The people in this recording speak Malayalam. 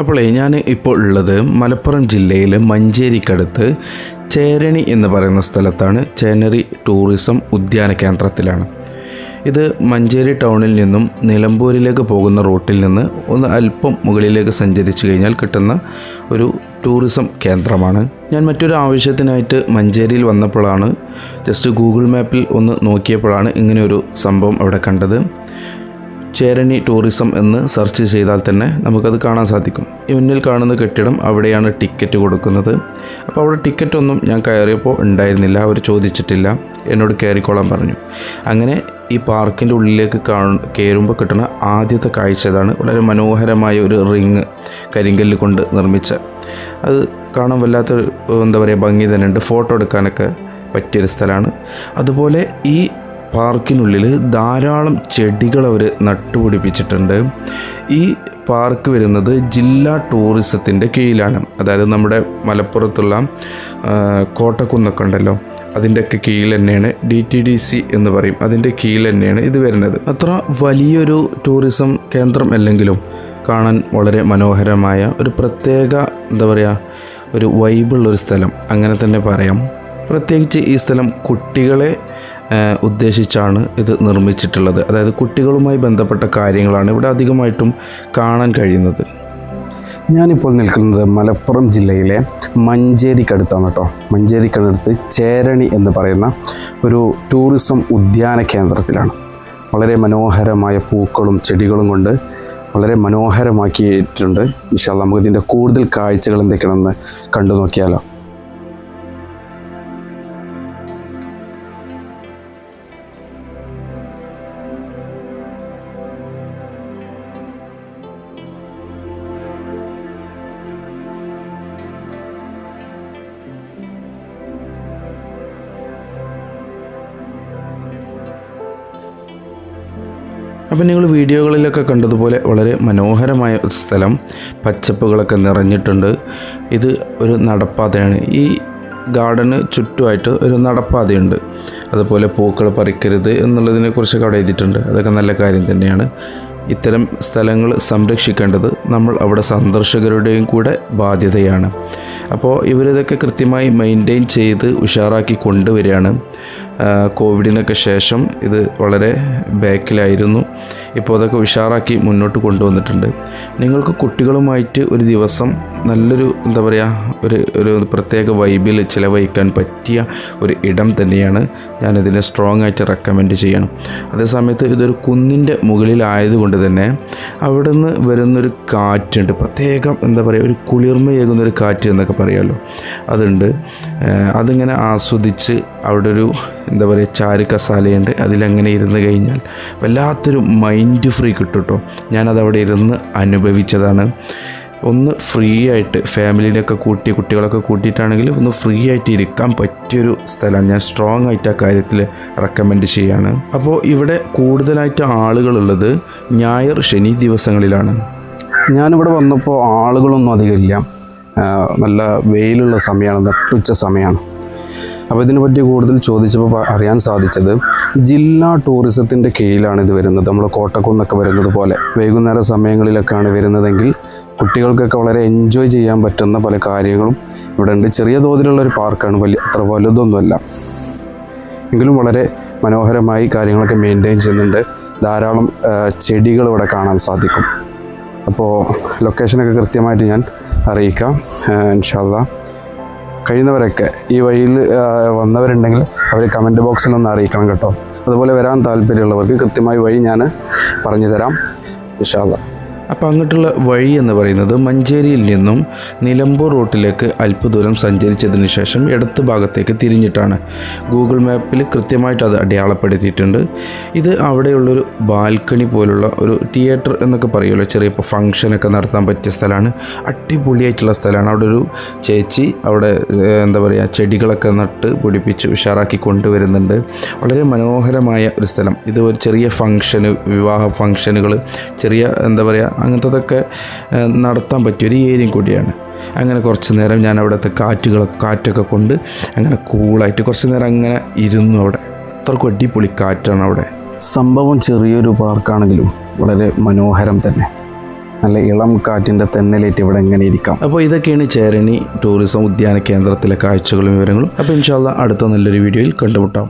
അപ്പോളേ ഞാൻ ഇപ്പോൾ ഉള്ളത് മലപ്പുറം ജില്ലയിൽ മഞ്ചേരിക്കടുത്ത് ചേരണി എന്ന് പറയുന്ന സ്ഥലത്താണ്. ചേനറി ടൂറിസം ഉദ്യാന കേന്ദ്രത്തിലാണ്. ഇത് മഞ്ചേരി ടൗണിൽ നിന്നും നിലമ്പൂരിലേക്ക് പോകുന്ന റൂട്ടിൽ നിന്ന് ഒന്ന് അല്പം മുകളിലേക്ക് സഞ്ചരിച്ചു കഴിഞ്ഞാൽ കിട്ടുന്ന ഒരു ടൂറിസം കേന്ദ്രമാണ്. ഞാൻ മറ്റൊരു ആവശ്യത്തിനായിട്ട് മഞ്ചേരിയിൽ വന്നപ്പോഴാണ് ജസ്റ്റ് ഗൂഗിൾ മാപ്പിൽ ഒന്ന് നോക്കിയപ്പോഴാണ് ഇങ്ങനെയൊരു സംഭവം അവിടെ കണ്ടത്. ചേരണി ടൂറിസം എന്ന് സെർച്ച് ചെയ്താൽ തന്നെ നമുക്കത് കാണാൻ സാധിക്കും. മുന്നിൽ കാണുന്ന കെട്ടിടം അവിടെയാണ് ടിക്കറ്റ് കൊടുക്കുന്നത്. അപ്പോൾ അവിടെ ടിക്കറ്റ് ഒന്നും ഞാൻ കയറിയപ്പോൾ ഉണ്ടായിരുന്നില്ല അവർ ചോദിച്ചിട്ടില്ല. എന്നോട് കയറിക്കോളാൻ പറഞ്ഞു. അങ്ങനെ ഈ പാർക്കിന്റെ ഉള്ളിലേക്ക് കാ കയറുമ്പോൾ കിട്ടുന്ന ആദ്യത്തെ കാഴ്ച ഇതാണ്. വളരെ മനോഹരമായ ഒരു റിങ് കരിങ്കല്ല് കൊണ്ട് നിർമ്മിച്ച. അത് കാണാൻ വല്ലാത്തൊരു എന്താ പറയുക ഭംഗി തന്നെയുണ്ട്. ഫോട്ടോ എടുക്കാനൊക്കെ പറ്റിയൊരു സ്ഥലമാണ്. അതുപോലെ ഈ പാർക്കിനുള്ളിൽ ധാരാളം ചെടികൾ അവർ നട്ടുപിടിപ്പിച്ചിട്ടുണ്ട്. ഈ പാർക്ക് വരുന്നത് ജില്ലാ ടൂറിസത്തിന്റെ കീഴിലാണ്. അതായത് നമ്മുടെ മലപ്പുറത്തുള്ള കോട്ടക്കുന്നൊക്കെ ഉണ്ടല്ലോ. അതിന്റെയൊക്കെ കീഴിൽ തന്നെയാണ് ഡി ടി ഡി സി എന്ന് പറയും. അതിന്റെ കീഴിൽ തന്നെയാണ് ഇത് വരുന്നത്. അത്ര വലിയൊരു ടൂറിസം കേന്ദ്രം അല്ലെങ്കിലും കാണാൻ വളരെ മനോഹരമായ ഒരു പ്രത്യേക എന്താ പറയുക ഒരു വൈബുള്ള ഒരു സ്ഥലം. അങ്ങനെ തന്നെ പറയാം. പ്രത്യേകിച്ച് ഈ സ്ഥലം കുട്ടികളെ ഉദ്ദേശിച്ചാണ് ഇത് നിർമ്മിച്ചിട്ടുള്ളത്. അതായത് കുട്ടികളുമായി ബന്ധപ്പെട്ട കാര്യങ്ങളാണ് ഇവിടെ അധികമായിട്ടും കാണാൻ കഴിയുന്നത്. ഞാനിപ്പോൾ നിൽക്കുന്നത് മലപ്പുറം ജില്ലയിലെ മഞ്ചേരിക്കടുത്താണ് കേട്ടോ. മഞ്ചേരിക്കടുത്ത് ചേരണി എന്ന് പറയുന്ന ഒരു ടൂറിസം ഉദ്യാന കേന്ദ്രത്തിലാണ്. വളരെ മനോഹരമായ പൂക്കളും ചെടികളും കൊണ്ട് വളരെ മനോഹരമാക്കിയിട്ടുണ്ട്. വിശാൽ നമുക്ക് ഇതിന്റെ കൂടുതൽ കാഴ്ചകൾ എന്തൊക്കെയാണെന്ന് കണ്ടു നോക്കിയാലോ അപ്പം നിങ്ങൾ വീഡിയോകളിലൊക്കെ കണ്ടതുപോലെ വളരെ മനോഹരമായ ഒരു സ്ഥലം പച്ചപ്പുകളൊക്കെ നിറഞ്ഞിട്ടുണ്ട്. ഇത് ഒരു നടപ്പാതയാണ്. ഈ ഗാർഡന് ചുറ്റുമായിട്ട് ഒരു നടപ്പാതയുണ്ട്. അതുപോലെ പൂക്കൾ പറിക്കരുത് എന്നുള്ളതിനെ കുറിച്ചൊക്കെ അവിടെ എഴുതിയിട്ടുണ്ട്. അതൊക്കെ നല്ല കാര്യം തന്നെയാണ്. ഇത്തരം സ്ഥലങ്ങൾ സംരക്ഷിക്കേണ്ടത് നമ്മൾ അവിടെ സന്ദർശകരുടെയും കൂടെ ബാധ്യതയാണ്. അപ്പോൾ ഇവരിതൊക്കെ കൃത്യമായി മെയിന്റെയിൻ ചെയ്ത് ഉഷാറാക്കി കൊണ്ടുവരികയാണ്. കോവിഡിനൊക്കെ ശേഷം ഇത് വളരെ ബാക്കിലായിരുന്നു ഇപ്പോൾ അതൊക്കെ ഉഷാറാക്കി മുന്നോട്ട് കൊണ്ടുവന്നിട്ടുണ്ട്. നിങ്ങൾക്ക് കുട്ടികളുമായിട്ട് ഒരു ദിവസം നല്ലൊരു എന്താ പറയുക ഒരു ഒരു പ്രത്യേക വൈബിൽ ചിലവഴിക്കാൻ പറ്റിയ ഒരു ഇടം തന്നെയാണ് ഞാനിതിനെ സ്ട്രോങ് ആയിട്ട് റെക്കമെൻഡ് ചെയ്യണം. അതേസമയത്ത് ഇതൊരു കുന്നിന്റെ മുകളിലായതുകൊണ്ട് തന്നെ അവിടെ നിന്ന് വരുന്നൊരു കാറ്റുണ്ട്. പ്രത്യേകം എന്താ പറയുക ഒരു കുളിർമയേകുന്നൊരു കാറ്റ് എന്നൊക്കെ പറയാമല്ലോ അതുണ്ട്. അതിങ്ങനെ ആസ്വദിച്ച് അവിടെ ഒരു എന്താ പറയുക ചാരു കസാലയുണ്ട് അതിലങ്ങനെ ഇരുന്ന് കഴിഞ്ഞാൽ വല്ലാത്തൊരു മൈൻഡ് ഫ്രീ കിട്ടും കേട്ടോ ഞാനത് അവിടെ ഇരുന്ന് അനുഭവിച്ചതാണ്. ഒന്ന് ഫ്രീ ആയിട്ട് ഫാമിലിയിലൊക്കെ കൂട്ടി കുട്ടികളൊക്കെ കൂട്ടിയിട്ടാണെങ്കിൽ ഒന്ന് ഫ്രീ ആയിട്ട് ഇരിക്കാൻ പറ്റിയൊരു സ്ഥലമാണ്. ഞാൻ സ്ട്രോങ് ആയിട്ട് ആ കാര്യത്തിൽ റെക്കമെൻഡ് ചെയ്യാണ്. അപ്പോൾ ഇവിടെ കൂടുതലായിട്ട് ആളുകളുള്ളത് ഞായർ ശനി ദിവസങ്ങളിലാണ്. ഞാനിവിടെ വന്നപ്പോൾ ആളുകളൊന്നും അധികമില്ല നല്ല വെയിലുള്ള സമയമാണ് നട്ടുച്ച സമയമാണ്. അപ്പോൾ ഇതിനെപ്പറ്റി കൂടുതൽ ചോദിച്ചപ്പോൾ അറിയാൻ സാധിച്ചത് ജില്ലാ ടൂറിസത്തിന്റെ കീഴിലാണ് ഇത് വരുന്നത്. നമ്മൾ കോട്ടക്കുന്നൊക്കെ വരുന്നത് പോലെ. വൈകുന്നേര സമയങ്ങളിലൊക്കെയാണ് വരുന്നതെങ്കിൽ കുട്ടികൾക്കൊക്കെ വളരെ എൻജോയ് ചെയ്യാൻ പറ്റുന്ന പല കാര്യങ്ങളും ഇവിടെ ഉണ്ട്. ചെറിയ തോതിലുള്ള ഒരു പാർക്കാണ് വലിയ അത്ര വലുതൊന്നുമല്ല. എങ്കിലും വളരെ മനോഹരമായി കാര്യങ്ങളൊക്കെ മെയിന്റെയിൻ ചെയ്യുന്നുണ്ട്. ധാരാളം ചെടികൾ ഇവിടെ കാണാൻ സാധിക്കും. അപ്പോൾ ലൊക്കേഷനൊക്കെ കൃത്യമായിട്ട് ഞാൻ അറിയിക്കാം. ഇൻഷാല്ല കഴിയുന്നവരൊക്കെ ഈ വഴിയിൽ വന്നവരുണ്ടെങ്കിൽ അവർ കമന്റ് ബോക്സിൽ ഒന്ന് അറിയിക്കണം കേട്ടോ. അതുപോലെ വരാൻ താല്പര്യമുള്ളവർക്ക് കൃത്യമായി വഴി ഞാൻ പറഞ്ഞു തരാം. ഇൻഷാല്ല അപ്പോൾ അങ്ങോട്ടുള്ള വഴി എന്ന് പറയുന്നത് മഞ്ചേരിയിൽ നിന്നും നിലമ്പൂർ റൂട്ടിലേക്ക് അല്പദൂരം സഞ്ചരിച്ചതിന് ശേഷം ഇടത്ത് ഭാഗത്തേക്ക് തിരിഞ്ഞിട്ടാണ് ഗൂഗിൾ മാപ്പിൽ കൃത്യമായിട്ട് അത് അടയാളപ്പെടുത്തിയിട്ടുണ്ട്. ഇത് അവിടെയുള്ളൊരു ബാൽക്കണി പോലുള്ള ഒരു തിയേറ്റർ എന്നൊക്കെ പറയുമല്ലോ. ചെറിയ ഇപ്പോൾ ഫംഗ്ഷനൊക്കെ നടത്താൻ പറ്റിയ സ്ഥലമാണ്. അടിപൊളിയായിട്ടുള്ള സ്ഥലമാണ്. അവിടെ ഒരു ചേച്ചി അവിടെ എന്താ പറയുക ചെടികളൊക്കെ നട്ട് പിടിപ്പിച്ച് ഉഷാറാക്കി കൊണ്ടുവരുന്നുണ്ട്. വളരെ മനോഹരമായ ഒരു സ്ഥലം. ഇത് ഒരു ചെറിയ ഫംഗ്ഷന് വിവാഹ ഫംഗ്ഷനുകൾ ചെറിയ എന്താ പറയുക അങ്ങനത്തതൊക്കെ നടത്താൻ പറ്റിയ ഒരു ഏരിയയും കൂടിയാണ്. അങ്ങനെ കുറച്ച് നേരം ഞാൻ അവിടുത്തെ കാറ്റുകൾ കാറ്റൊക്കെ കൊണ്ട് അങ്ങനെ കൂളായിട്ട് കുറച്ച് നേരം അങ്ങനെ ഇരുന്നു അവിടെ. അത്രക്കും അടിപൊളി കാറ്റാണ് അവിടെ. സംഭവം ചെറിയൊരു പാർക്കാണെങ്കിലും വളരെ മനോഹരം തന്നെ. നല്ല ഇളം കാറ്റിന്റെ തെന്നലേറ്റ് ഇവിടെ എങ്ങനെ ഇരിക്കാം. അപ്പോൾ ഇതൊക്കെയാണ് ചേരണി ടൂറിസം ഉദ്യാന കേന്ദ്രത്തിലെ കാഴ്ചകളും വിവരങ്ങളും. അപ്പോൾ ഇൻഷാല്ല അടുത്ത നല്ലൊരു വീഡിയോയിൽ കണ്ടുമുട്ടാം.